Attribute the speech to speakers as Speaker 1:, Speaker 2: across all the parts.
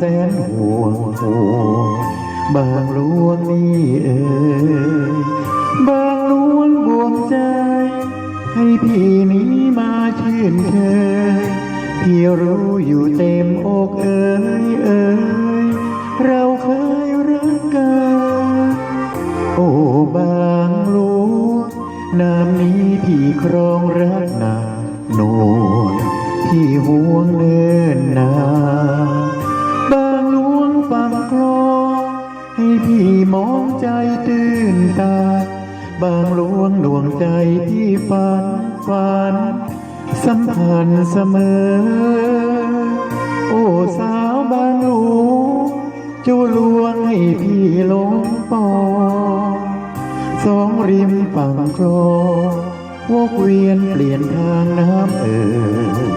Speaker 1: แสนห่วงห่วงบางหลวงนี่เอ่ยบางหลวงบวงใจ ให้พี่นี้มาชื่นเชยพี่รู้อยู่เต็มอกเอ่ยเอ่ยเราเคยรักกันโอ้บางหลวงนามนี้พี่ครองรักนาโนนที่ห่วงเนินนา คลอ ให้พี่มองใจตื่นตา บางหลวงดวงใจที่ฝันฝันสัมพันธ์เสมอ โอ้สาวบางหลวงจ้าลวงให้พี่หลงปองสองริมฝั่งคลองวกเวียนเปลี่ยนทางน้ำเอ่ย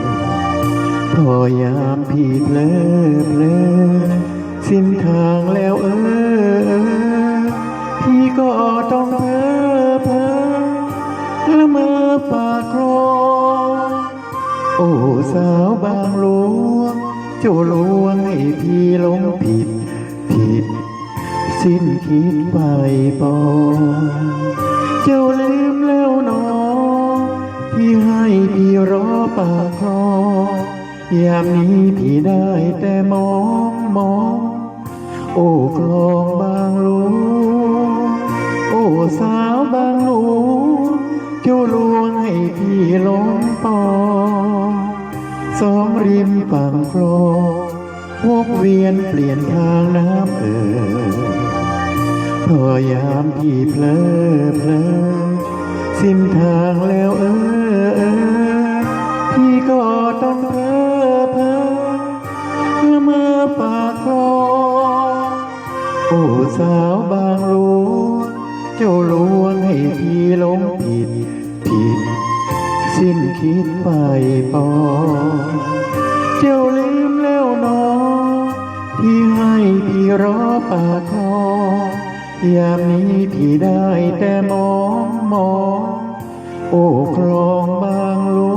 Speaker 1: พอยามพี่เพลอเพลิ นทางแล้วเออพี่ก็ต้องเพ้อเพ้อละเมอปากคลอโอ้สาวบางหลวงเจ้าลวงให้พี่ลงผิด ผิด สิ้นคิดไปปองเจ้าลืมแล้วนอที่ให้พี่รอปากคลอยามนี้พี่ได้แต่มองมอง โอ้คลองบางหลวงโอ้สาวบางหลวงเจ้าลวงให้พี่หลงปองสองริมฝั่งคลองวกเวียนเปลี่ยนทางน้ำเอ่ยพอยามพี่เพลอเพลอสิ้นทางาวบางหลวงเจ้าลวงให้พี่ลงผิดผิด สิ้นคิดไปปองเจ้าลืมแล้วนอที่ให้พี่รอปากคอยามนี้พี่ได้แต่มองมอง โอ้คลองบางลู